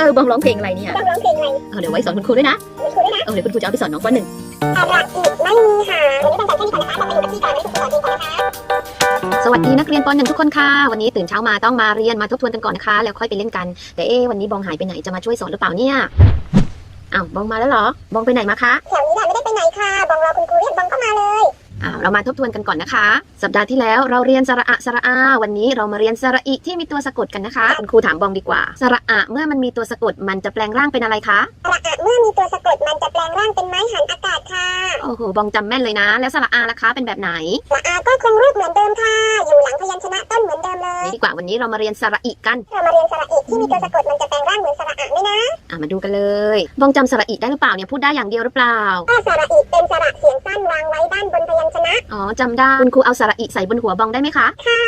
ออบองร้องเพลงอะไรเนี่ยต้องร้องเพลงอะไรเออเดี๋ยวไว้สอนคุณครูด้วยนะมีครูด้วยนะเออเดี๋ยวคุณครูจะเอาไปสอนน้องปหนึ่งสระอีไม่มีหางวันนี้ต้องสอนแค่นี้ก่อนนะคะบอกไปอยู่กับที่ก่อนวันนี้คุณครูสอนเองก่อนนะคะสวัสดีนักเรียนปหนึ่งทุกคนค่ะ วันนี้ตื่นเช้ามาต้องมาเรียนมาทบทวนกันก่อนนะคะ แล้วค่อยไปเล่นกัน แต่เอ๊ะวันนี้บองหายไปไหนจะมาช่วยสอนหรือเปล่าเนี่ยอ้าวบองมาแล้วเหรอ บองไปไหนมาคะแถวนี้แหละไม่ได้ไปไหนค่ะ บองรอคุณครูเรียกบองก็มาเลยอ้าว เรามาทบทวนกันก่อนนะคะ สัปดาห์ที่แล้วเราเรียนสระอะสระอา วันนี้เรามาเรียนสระอิที่มีตัวสะกดกันนะคะ คุณครูถามบองดีกว่า สระอะเมื่อมันมีตัวสะกดมันจะแปลงร่างเป็นอะไรคะสระอะเมื่อมีตัวสะกดมันจะแปลงร่างเป็นไม้หันอากาศค่ะ โอ้โหบองจำแม่นเลยนะ แล้วสระอาล่ะคะเป็นแบบไหน สระอาก็คงรูปเหมือนเดิมค่ะ อยู่หลังพยัญชนะต้นเหมือนเดิมเลยนี่ดีกว่าวันนี้เรามาเรียนสระอิกัน เรามาเรียนสระอีที่มีตัวสะกดมันจะแปลงร่างเหมือนสระอะไหมนะอะมาดูกันเลยบองจำสระอิได้หรือเปล่าเนี่ยพูดได้อย่างเดียวหรือเปล่าถ้าสระอีเป็นสระเสียงสั้นวางไว้ด้านบนพยัญชนะอ๋อจำได้คุณครูเอาสระอิใส่บนหัวบองได้ไหมคะ ค่ะ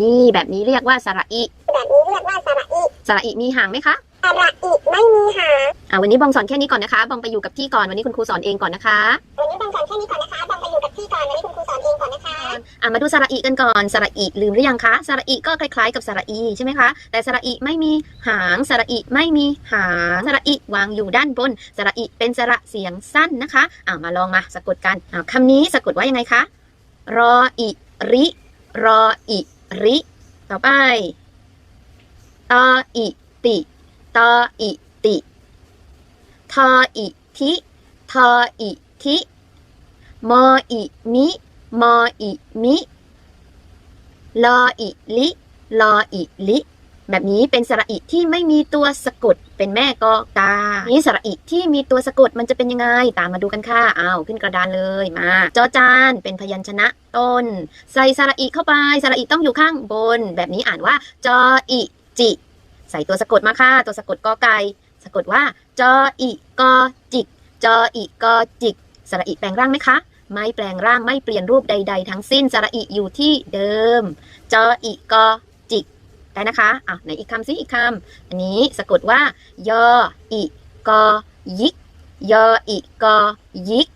นี่แบบนี้เรียกว่าสระอิ แบบนี้เรียกว่าสระอีสระอิมีหางไหมคะ สระอีไม่มีหางอะวันนี้บองสอนแค่นี้ก่อนนะคะบองไปอยู่กับที่ก่อนวันนี้คุณครูสอนเองก่อนนะคะวันนี้บองสอนแค่นี้ก่อนนะคะบองไปอยู่กับที่ก่อนวันนี้คุณครูสอนเองก่อนนะคะอะมาดูสระอิกันก่อนสระอิลืมหรือยังคะสระอิก็คล้ายๆกับสระอีใช่ไหมคะแต่สระอิไม่มีหางสระอิไม่มีหางสระอิวางอยู่ด้านบนสระอิเป็นสระเสียงสั้นนะคะอะมาลองมาสะกดกันอะคำนี้สะกดว่ายังไงคะรออิริรออิริ ต่อไปตออิติ ตออิติทออิทิทออิทิมออิมิมออิมิลออิลิลออิลิแบบนี้เป็นสระอิที่ไม่มีตัวสะกดเป็นแม่กอกา นี้สระอิที่มีตัวสะกดมันจะเป็นยังไง ตามมาดูกันค่ะอ้าวขึ้นกระดานเลยมา จอจานเป็นพยัญชนะต้น ใส่สระอิเข้าไปสระอิต้องอยู่ข้างบน แบบนี้อ่านว่า จออิจิ ใส่ตัวสะกดมาค่ะ ตัวสะกดกอไก่ สะกดว่า จออิกอจิก จออิกอจิก สระอิแปลงร่างไหมคะ ไม่แปลงร่างไม่เปลี่ยนรูปใด ๆ ทั้งสิ้น สระอิอยู่ที่เดิม จออิกอจิก ได้นะคะอะไหนอีกคำซิอีกคำ อันนี้สะกดว่า ยออิกอยิก ยออิกอยิก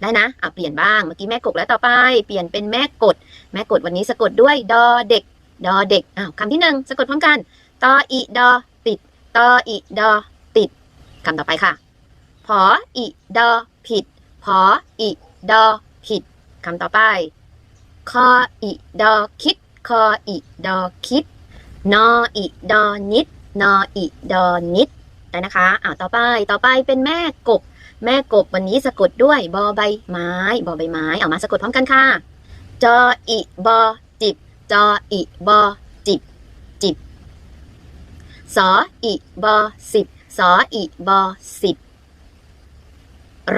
ได้นะ อะ เปลี่ยนบ้าง เมื่อกี้แม่กบแล้วต่อไป เปลี่ยนเป็นแม่กด แม่กดวันนี้สะกดด้วย ดอเด็ก ดอเด็ก อ้าวคำที่หนึ่งสะกดพร้อมกัน ตออิดอ ติด ตออิดอ ติดคำต่อไปค่ะพออิดอ ผิดพออิดอ ผิดคำต่อไปคออิดอ คิดคออิดอ คิด นออิดอ นิด นออิดอ นิดได้นะคะอ้าต่อไป ต่อไปเป็นแม่กบ แม่กบวันนี้สะกดด้วยบอใบไม้ บอใบไม้ เอามาสะกดพร้อมกันค่ะ จออิบอ จิบ จออิบอ สออิบอสิบสออิบอสิบ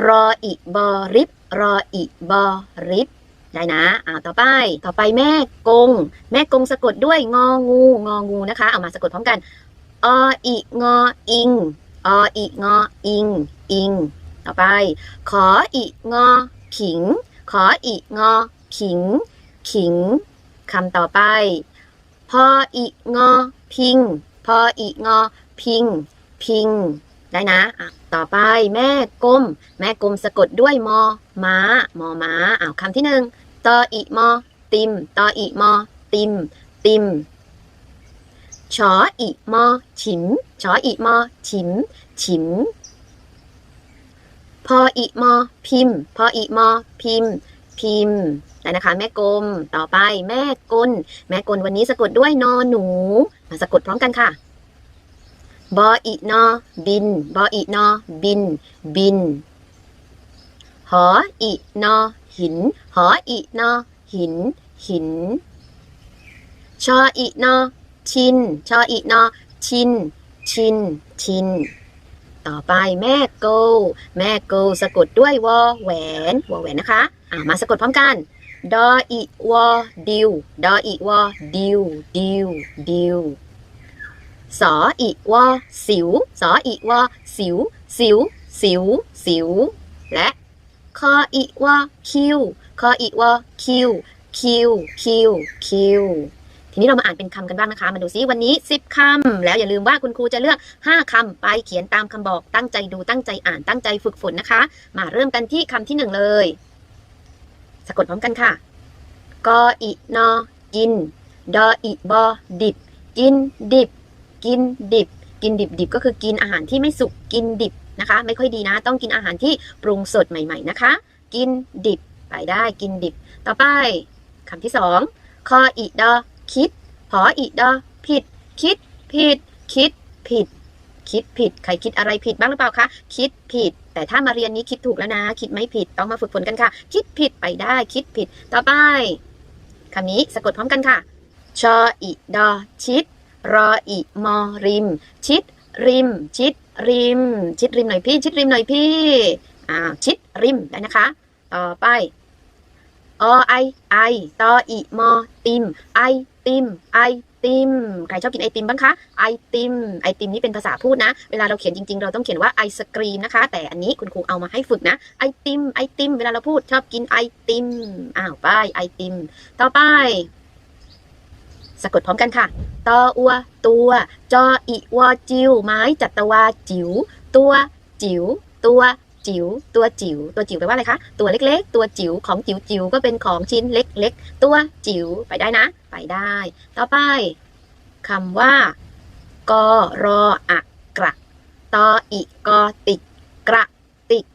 รออิบอริบรออิบอริบได้นะอ่าต่อไป ต่อไปแม่กง แม่กงสะกดด้วยงองู งองูนะคะ เอามาสะกดพร้อมกัน ออิงออิง ออิงออิง อิง ต่อไป ขออิงอขิง ขออิงอขิง ขิง คำต่อไป พออิงอพิง พออิงอ พิง พิง ได้นะะต่อไปแม่กลม แม่กลมสะกดด้วยมอม้ามอม้าอ้าวคำที่หนึ่งตออิมอ ติมตออิมอ ติม ติมชออิมอ ฉิมชออิมอ ฉิม ฉิมพออิมอ พิมพออิมอ พิมพ พิมพ์ได้นะคะ แม่กลมต่อไปแม่กลแม่กลวันนี้สะกดด้วยนอหนู มาสะกดพร้อมกันค่ะบออีนอบินบออีนอบิน บินหออีนอหินหออีนอหิน หิน ชออีนอชิน ชออีนอชิน ชิน ชิน ต่อไปแม่โก แม่โกสะกดด้วยวอแหวนวอแหวนนะคะอ่ามาสะกดพร้อมกันดออีวอดิวดออีวอดิวดิวดิวสออีวอสิวสออีวอสิว สิว สิว สิว และคออีวอคิวคออีวอคิวคิวคิวคิว ทีนี้เรามาอ่านเป็นคำกันบ้างนะคะ มาดูซิวันนี้ 10คำแล้วอย่าลืมว่าคุณครูจะเลือก 5คำไปเขียนตามคำบอก ตั้งใจดู ตั้งใจอ่าน ตั้งใจฝึกฝนนะคะ มาเริ่มกันที่คำที่หนึ่งเลย สะกดพร้อมกันค่ะ กออินอกิน ดออิบอดิบ กินดิบ กินดิบ กินดิบๆก็คือกินอาหารที่ไม่สุก กินดิบนะคะ ไม่ค่อยดีนะ ต้องกินอาหารที่ปรุงสดใหม่ ๆนะคะ กินดิบ ไปได้ กินดิบ ต่อไปคำที่สองคออีดอ คิดพออีดอผิด คิด ผิด คิด ผิด คิดผิด ใครคิดอะไรผิดบ้างหรือเปล่าคะ คิดผิด แต่ถ้ามาเรียนนี้คิดถูกแล้วนะ คิดไม่ผิด ต้องมาฝึกฝนกันค่ะ คิดผิดไปได้ คิดผิด ต่อไปคำนี้สะกดพร้อมกันค่ะ ชออีดอชิด รออีมอริม ชิด ริม ชิด ริม ชิดริมหน่อยพี่ ชิดริมหน่อยพี่ อ่า ชิดริมได้นะคะ ต่อไป อไอไอตออีมอติม ไอติม ไอติม ใครชอบกินไอติมบ้างคะ ไอติม ไอติมนี่เป็นภาษาพูดนะ เวลาเราเขียนจริงๆ เราต้องเขียนว่าไอศกรีมนะคะ แต่อันนี้คุณครูเอามาให้ฝึกนะ ไอติม ไอติม เวลาเราพูดชอบกินไอติม อ้าวไปไอติม ต่อไป สะกดพร้อมกันค่ะ ตออัว ตัว จออีวอจิว ไม้จัตวาจิ๋ว ตัว จิ๋ว ตัว จิ๋วตัวจิ๋วตัวจิ๋วแปลว่าอะไรคะตัวเล็กๆ ตัวจิ๋วของจิ๋วจิ๋วก็เป็นของชิ้นเล็กๆ ตัวจิ๋วไปได้นะ ไปได้ ต่อไปคำว่ากอรออะกระตออีกอติกกระติก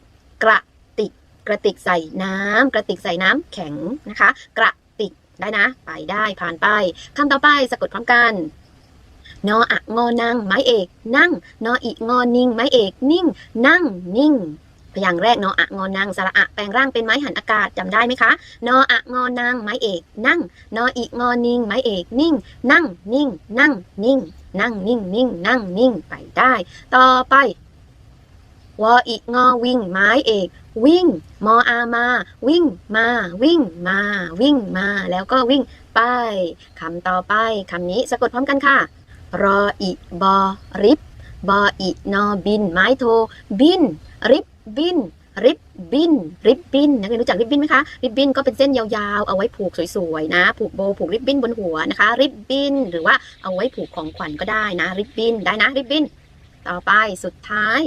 กระติกกระติกใส่น้ำกระติกใส่น้ำแข็งนะคะ กระติกได้นะ ไปได้ผ่านไปคำต่อไปสะกดพร้อมกันนออะงอนังไม้เอก นั่ง นออีงอนิ่งไม้เอกนิ่ง นั่งนิ่ง พยางค์แรกนออะงอนังสระอะแปลงร่างเป็นไม้หันอากาศจำได้ไหมคะ นออะงอนังไม้เอกนั่ง นออีงอนิงไม้เอกนิ่ง นั่งนิ่ง นั่งนิ่ง นั่งนิ่งนิ่งนั่งนิ่งไปได้ ต่อไปวออีงอวิ่งไม้เอก วิ่ง มออามา วิ่งมา วิ่งมา วิ่งมา แล้วก็วิ่งไปคำต่อไปคำนี้สะกดพร้อมกันค่ะ รออีบอริบบออีนอบิน ไม้โท บิน ริบ บิ้นริบบิ้นริบบิ้นนักเรียนรู้จักริบบิ้นไหมคะริบบิ้นก็เป็นเส้นยาวๆ เอาไว้ผูกสวยๆนะ ผูกโบผูกริบบิ้นบนหัวนะคะ ริบบิ้นหรือว่าเอาไว้ผูกของขวัญก็ได้นะ ริบบิ้นได้นะริบบิ้นต่อไปสุดท้าย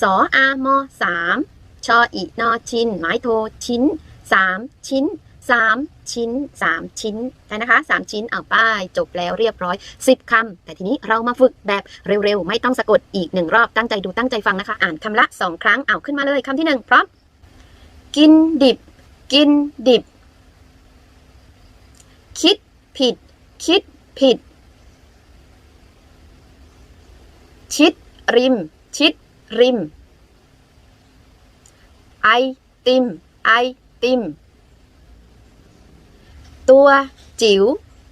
สออามอสามชออีนอชินไม้โทชิ้นสามชิ้น สามชิ้นสามชิ้นได้นะคะสามชิ้นเอาป้ายจบแล้วเรียบร้อยสิบคำแต่ทีนี้เรามาฝึกแบบเร็วๆ ไม่ต้องสะกดอีกหนึ่งรอบตั้งใจดูตั้งใจฟังนะคะ อ่านคำละสองครั้งเอาขึ้นมาเลยคำที่หนึ่งพร้อม กินดิบ กินดิบ คิดผิด คิดผิด ชิดริม ชิดริม ไอติม ไอติม ตัว จิ๋ว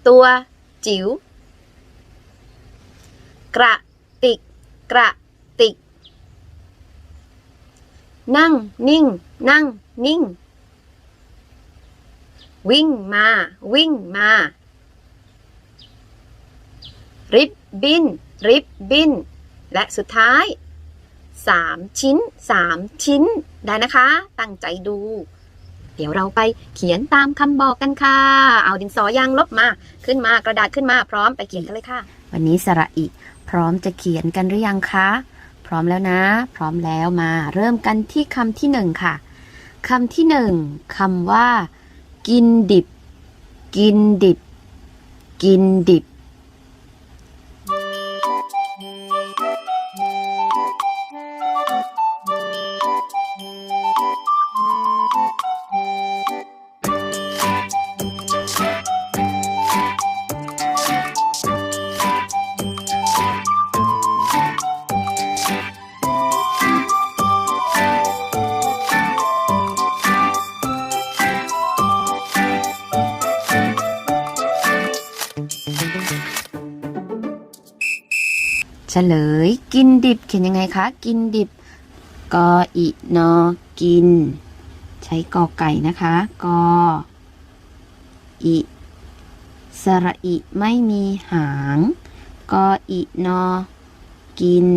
ตัว จิ๋ว กระติก กระติก นั่ง นิ่ง นั่ง นิ่ง วิ่งมา วิ่งมา ริบบิน ริบบิน และสุดท้ายสามชิ้นสามชิ้น ได้นะคะ ตั้งใจดู เดี๋ยวเราไปเขียนตามคำบอกกันค่ะ เอาดินสอยางลบมาขึ้นมากระดาษขึ้นมาพร้อมไปเขียนกันเลยค่ะ วันนี้สระอิพร้อมจะเขียนกันหรือยังคะ พร้อมแล้วนะ พร้อมแล้วมาเริ่มกันที่คำที่หนึ่งค่ะคำที่หนึ่งคำว่า กินดิบ กินดิบ กินดิบ ลย กินดิบเขียนยังไงคะ กินดิบ กออินอกิน ใช้กอไก่นะคะ กออิสระอิไม่มีหาง กออินอกิน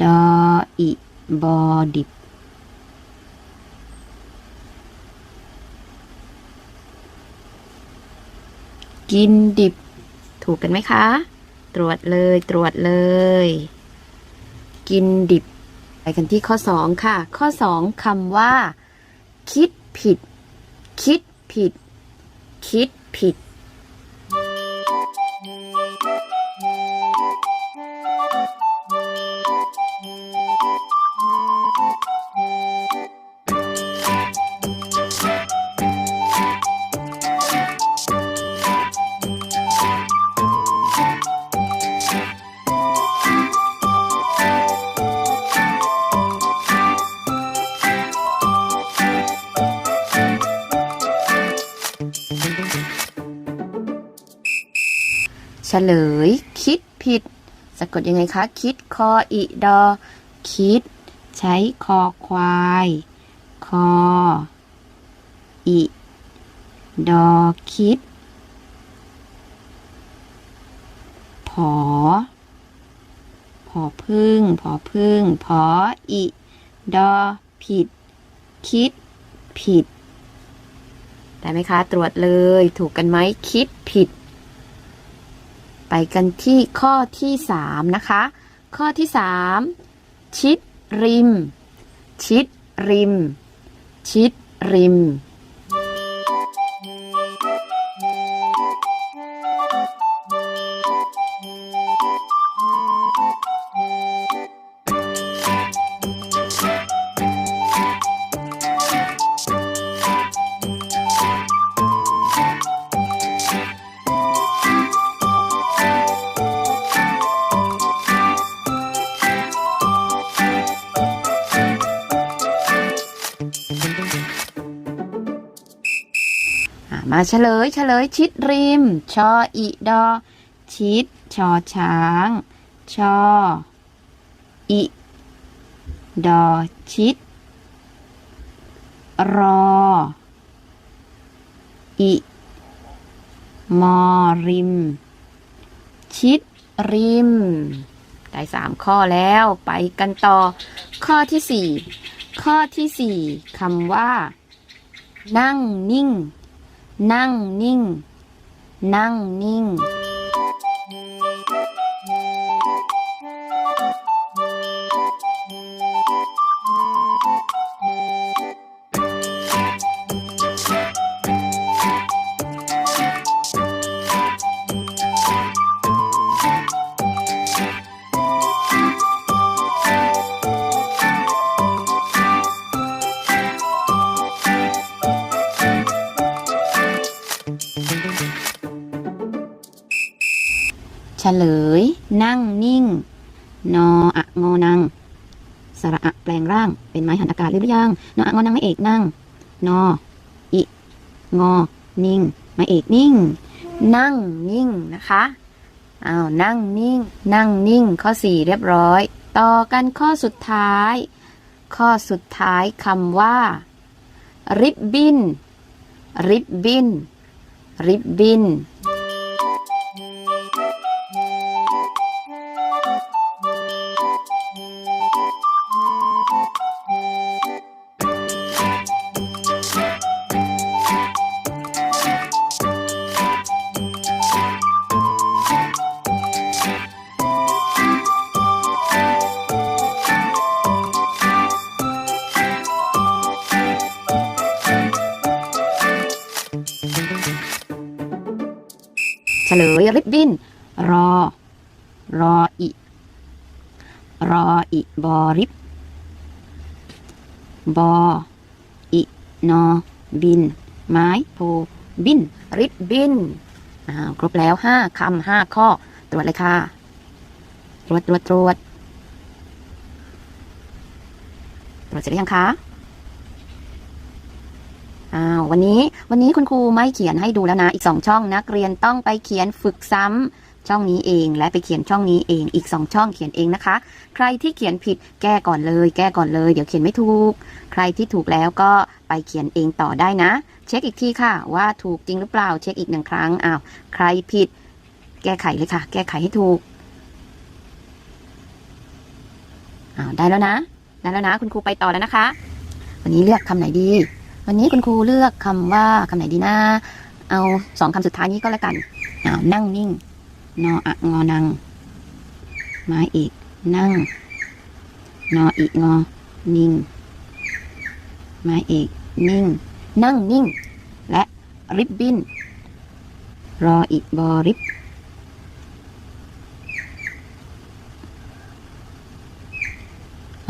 ดออิบอดิบ กินดิบ ถูกกันไหมคะ ตรวจเลยตรวจเลย กินดิบ ไปกันที่ข้อสองค่ะ ข้อสองคำว่า คิดผิด คิดผิด คิดผิด เฉลย คิดผิด สะกดยังไงคะ คิดคออีดอ คิด ใช้คอควาย คออีดอคิด ผอ ผอพึ่ง ผอพึ่ง ผออีดอผิด คิดผิด ได้ไหมคะ ตรวจเลย ถูกกันไหม คิดผิด ไปกันที่ข้อที่สามนะคะ ข้อที่สามชิดริม ชิดริม ชิดริม มาเฉลยเฉลยชิดริม ชออีดอ ชิด ชอช้าง ชออีดอ ชิด รออีมอริม ชิดริม ได้สามข้อแล้วไปกันต่อ ข้อที่สี่ข้อที่สี่คำว่า นั่งนิ่ง นั่งนิ่ง ฉลย นั่งนิ่ง นออะงอนังสระอะแปลงร่าง เป็นไม้หันอากาศหรือยังนออะงอนังไม่เอกนั่ง นออิงอ นิ่ง ไม่เอกนิ่ง นั่งนิ่งนะคะอ้าวนั่งนิ่ง นั่งนิ่ง ข้อสี่เรียบร้อย ต่อกันข้อสุดท้าย ข้อสุดท้ายคำว่า ริบบินริบบินริบบิน บอริบบออินอบิน ไม้โพบิน ริบบินอ้าวครบแล้วห้าคำห้าข้อ ตรวจเลยค่ะ ตรวจตรวจตรวจตรวจเสร็จหรือยังคะอ้าววันนี้วันนี้คุณครูไม่เขียนให้ดูแล้วนะ อีกสองช่องนักเรียนต้องไปเขียนฝึกซ้ำ ช่องนี้เอง และไปเขียนช่องนี้เองอีกสองช่องเขียนเองนะคะ ใครที่เขียนผิดแก้ก่อนเลย แก้ก่อนเลย เดี๋ยวเขียนไม่ถูก ใครที่ถูกแล้วก็ไปเขียนเองต่อได้นะ เช็คอีกทีค่ะ ว่าถูกจริงหรือเปล่าเช็คอีกหนึ่งครั้งอ้าวใครผิด แก้ไขเลยค่ะ แก้ไขให้ถูกอ้าวได้แล้วนะได้แล้วนะ คุณครูไปต่อแล้วนะคะ วันนี้เลือกคำไหนดี วันนี้คุณครูเลือกคำว่าคำไหนดีนะเอาสองคำสุดท้ายนี้ก็แล้วกันอ้าวนั่งนิ่ง นออะงอนังม้อีก นั่ง นออีกงอ นิ่งม้อีก นิ่ง นั่งนิ่ง และริบบิ้น รออีกบอริบ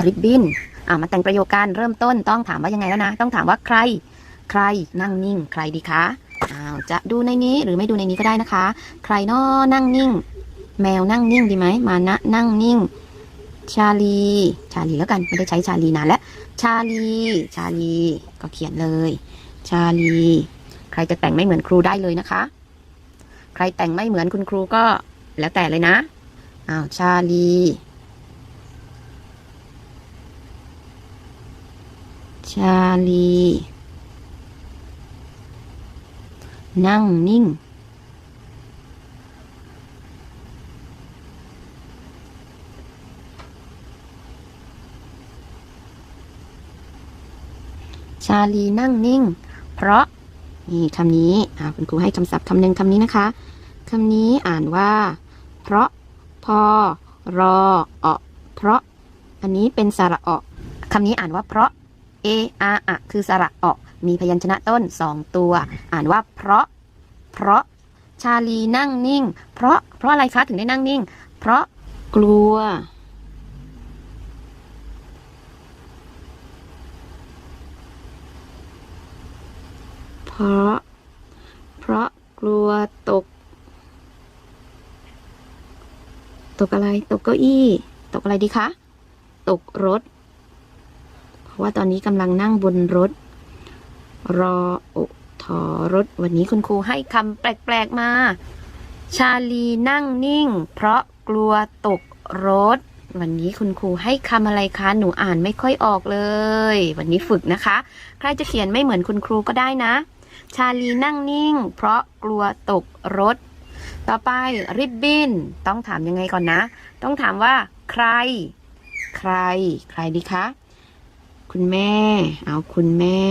ริบบิ้นอ่ามาแต่งประโยคการเริ่มต้นต้องถามว่ายังไงแล้วนะ ต้องถามว่าใคร ใครนั่งนิ่ง ใครดีคะ อ้าวจะดูในนี้หรือไม่ดูในนี้ก็ได้นะคะ ใครนอนั่งนิ่ง แมวนั่งนิ่งดีไหมมานะนั่งนิ่ง ชาลี ชาลีแล้วกันไม่ได้ใช้ชาลีนานแล้ว ชาลี ชาลี ก็เขียนเลย ชาลี ใครจะแต่งไม่เหมือนครูได้เลยนะคะ ใครแต่งไม่เหมือนคุณครูก็แล้วแต่เลยนะอ้าวชาลีชาลี นั่งนิ่ง ชาลีนั่งนิ่ง เพราะ นี่คำนี้คุณครูให้คำศัพท์คำหนึ่งคำนี้นะคะคำนี้อ่านว่า เพราะพอรอออเพราะ อันนี้เป็นสระออคำนี้อ่านว่าเพราะ เออาอะคือสระออก มีพยัญชนะต้นสองตัว อ่านว่าเพราะ เพราะชาลีนั่งนิ่ง เพราะเพราะอะไรคะถึงได้นั่งนิ่ง เพราะกลัว เพราะ เพราะกลัวตก ตกอะไร ตกเก้าอี้ ตกอะไรดีคะ ตกรถ เพราะว่าตอนนี้กำลังนั่งบนรถ รออุถอรถวันนี้คุณครูให้คำแปลก ๆ มา ชาลีนั่งนิ่ง เพราะกลัวตกรถ วันนี้คุณครูให้คำอะไรคะ หนูอ่านไม่ค่อยออกเลย วันนี้ฝึกนะคะ ใครจะเขียนไม่เหมือนคุณครูก็ได้นะ ชาลีนั่งนิ่ง เพราะกลัวตกรถ ต่อไปริบบินต้องถามยังไงก่อนนะ ต้องถามว่า ใคร ใคร ใครดีคะ คุณแม่ เอาคุณแม่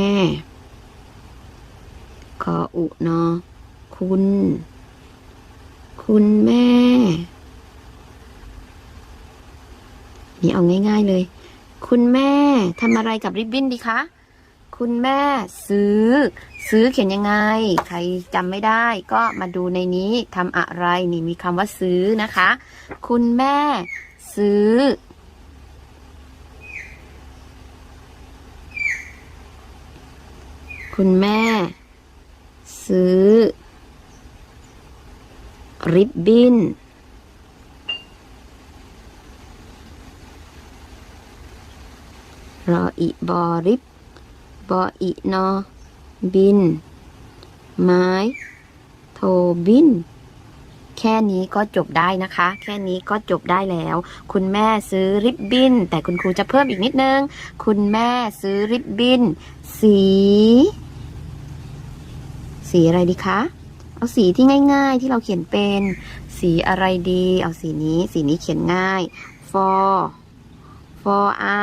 ขออุเนาะคุณ คุณแม่ นี่เอาง่าย ๆเลย คุณแม่ทำอะไรกับริบบิ้นดีคะ คุณแม่ซื้อ ซื้อเขียนยังไง ใครจำไม่ได้ก็มาดูในนี้ทำอะไรนี่มีคำว่าซื้อนะคะ คุณแม่ซื้อคุณแม่ ซื้อ ริบบิ้น รออีบอริบบออีนอ บิน ไม้ โทบิน แค่นี้ก็จบได้นะคะ แค่นี้ก็จบได้แล้ว คุณแม่ซื้อริบบิ้น แต่คุณครูจะเพิ่มอีกนิดนึง คุณแม่ซื้อริบบิ้น สี สีอะไรดีคะ เอาสีที่ง่ายๆที่เราเขียนเป็น สีอะไรดี เอาสีนี้ สีนี้เขียนง่ายฟอฟออา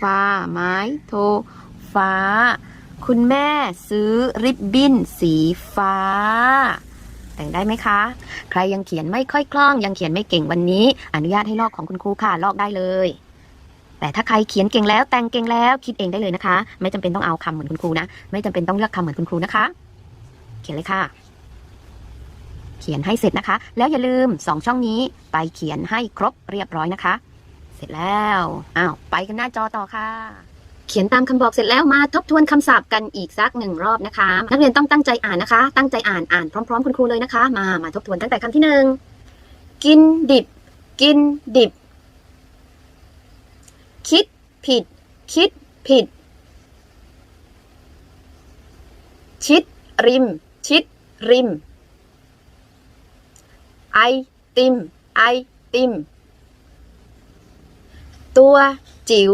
ฟ้า ไม้ โท ฟ้า คุณแม่ซื้อริบบิ้นสีฟ้า แต่งได้ไหมคะ ใครยังเขียนไม่ค่อยคล่อง ยังเขียนไม่เก่งวันนี้ อนุญาตให้ลอกของคุณครูค่ะ ลอกได้เลยแต่ถ้าใครเขียนเก่งแล้วแต่งเก่งแล้วคิดเองได้เลยนะคะ ไม่จำเป็นต้องเอาคำเหมือนคุณครูนะ ไม่จำเป็นต้องเลือกคำเหมือนคุณครูนะคะ เขียนเลยค่ะ เขียนให้เสร็จนะคะ แล้วอย่าลืมสองช่องนี้ไปเขียนให้ครบเรียบร้อยนะคะ เสร็จแล้วอ้าวไปกันหน้าจอต่อค่ะ เขียนตามคำบอกเสร็จแล้วมาทบทวนคำศัพท์กันอีกสักหนึ่งรอบนะคะ นักเรียนต้องตั้งใจอ่านนะคะ ตั้งใจอ่านอ่านพร้อมๆ คุณครูเลยนะคะ มามาทบทวนตั้งแต่คำที่หนึ่งกินดิบ กินดิบ คิดผิด คิดผิด ชิดริม ชิดริม ไอติม ไอติม ตัวจิ๋ว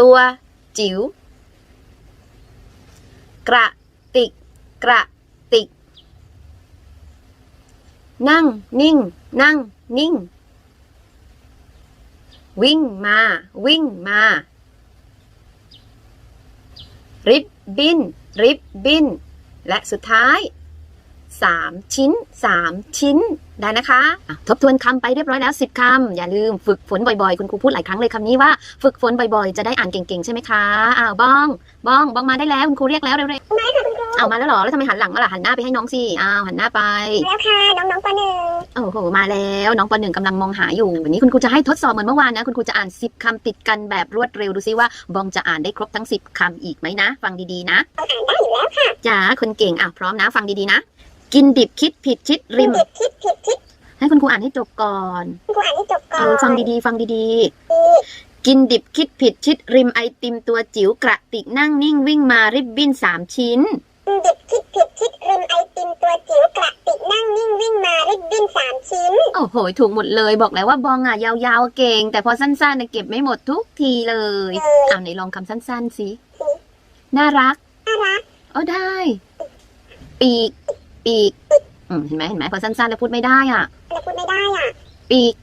ตัวจิ๋ว กระติก กระติก นั่งนิ่ง นั่งนิ่ง วิ่งมา วิ่งมา ริบบิน ริบบิน และสุดท้าย สามชิ้นสามชิ้นได้นะคะอะทบทวนคำไปเรียบร้อยแล้วสิบคำอย่าลืมฝึกฝนบ่อยๆ คุณครูพูดหลายครั้งเลยคำนี้ว่าฝึกฝนบ่อยๆ จะได้อ่านเก่งๆ ใช่ไหมคะอ้าวบ้องบ้องบ้องมาได้แล้วคุณครูเรียกแล้วเร็วๆเอามาแล้วเหรอแล้วทำไมหันหลังมาล่ะหันหน้าไปให้น้องสิอ้าวหันหน้าไปแล้วค่ะน้องๆปหนึ่งโอ้โหมาแล้วน้องปหนึ่งกำลังมองหาอยู่วันนี้คุณครูจะให้ทดสอบเหมือนเมื่อวานนะคุณครูจะอ่านสิบคำติดกันแบบรวดเร็วดูซิว่าบองจะอ่านได้ครบทั้งสิบคำอีกไหมนะ ฟังดีๆนะอ่านได้อยู่แล้วค่ะจ๋าคนเก่งอะพร้อมนะ ฟังดีๆนะ กินดิบคิดผิดชิดริมผิดคิดผิดคิดให้คุณครูอ่านให้จบก่อนคุณครูอ่านให้จบก่อเอนอฟังดีๆ ฟังดีๆ กินดิบคิดผิดชิดริมไอติมตัวจิ๋วกระติกนั่งนิ่งวิ่งมาริบบิ้นสามชิ้นดิบคิดผิดคิดริมไอติมตัวจิ๋วกระติกนั่งนิ่งวิ่งมาริบบิ้นสามชิ้น โอ้โหโหถูกหมดเลยบอกแล้วว่าบองอะยาวๆเก่ง แต่พอสั้นๆเนี่ยเก็บไม่หมดทุกทีเลยเอาไหนลองคำสั้นๆสิ น่ารัก น่ารักอ๋อได้ ปีก ปีกอืมเห็นไหมเห็นไหมพอสั้นๆ แล้วพูดไม่ได้อะเราพูดไม่ได้อะปีก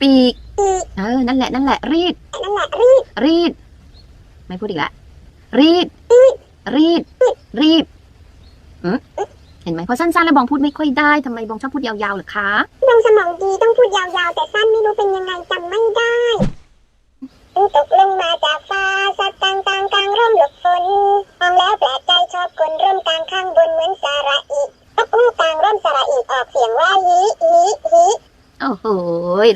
ปีก ปีก เออ นั่นแหละ นั่นแหละ รีด นั่นแหละ รีบรีด ไม่พูดอีกละ รีด รีด รีบอืมเห็นไหมพอสั้นๆ แล้วบองพูดไม่ค่อยได้ทำไมบองชอบพูดยาวๆเหรอคะดวงสมองดีต้องพูดยาวๆ แต่สั้นไม่รู้เป็นยังไงจำไม่ได้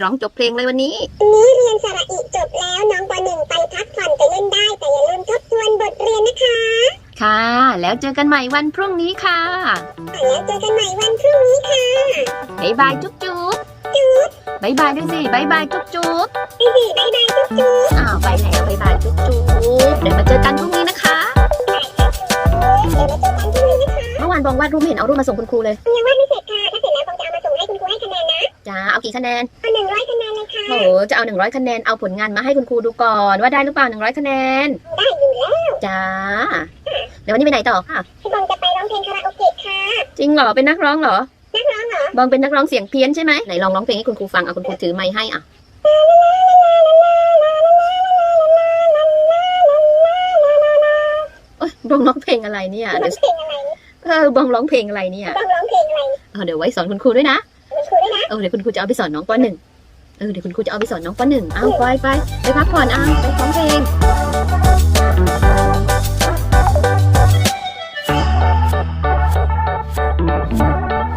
ร้องจบเพลงเลยวันนี้ นี้เรียนสาระอีจบแล้วน้องปหนึ่งไปพักผ่อนไปเล่นได้ แต่อย่าลืมทบทวนบทเรียนนะคะ ค่ะ แล้วเจอกันใหม่วันพรุ่งนี้ค่ะแล้วเจอกันใหม่วันพรุ่งนี้ค่ะบ๊ายบายจุ๊บจุ๊บบ๊ายบายด้วยสิบ๊ายบายจุ๊บจุ๊บพี่สี่บายบายจุ๊บจุ๊บอ้าวไปแล้วบ๊ายบายจุ๊บจุ๊บเดี๋ยวมาเจอกันพรุ่งนี้นะคะเดี๋ยวมาเจอกันพรุ่งนี้นะคะเมื่อวานบองวาดรูปไม่เห็นเอารูปมาส่งคุณครูเลยยังวาดไม่เสร็จค่ะถ้าเสร็จแล้วผมจะเอามาส่งให้คุณครูให้คะแนนนะจ้าเอากี่คะแนนเอาห นึ่งร้อยคะแนนเลยค่ะโอ้โหจะเอาหนึ่งร้อยคะแนนเอาผลงานมาให้คุณครูดูก่อน ว่าได้หรือเปล่าหนึ่งร้อยคะแนน ได้อยู่แล้วจ้าเดี๋ยววันนี้ไปไหนต่อค่ะพี่บอลจะไปร้องเพลงคาราโอเกะค่ะ จริงเหรอเป็นนักร้องเหรอ นักร้องเหรอบองเป็นนักร้องเสียงเพี้ยนใช่ไหมไหนลองร้องเพลงให้คุณครูฟังเอาคุณครูถือไมค์ให้อะโอ๊ยบองร้องเพลงอะไรเนี่ยร้เดี๋อยวงเพลงอะไรเออบองร้องเพลงอะไรเนี่ยต้องร้องเพลงอะไรเออเดี๋ยวไว้สอนคุณครูด้วยนะคุณครูด้วยนะเออเดี๋ยวคุณครูจะเอาไปสอนน้องปหนึ่ง เออเดี๋ยวคุณครูจะเอาไปสอนน้องปหนึ่งเอาไปไปไปพักผ่อนเอาไปร้องเพลง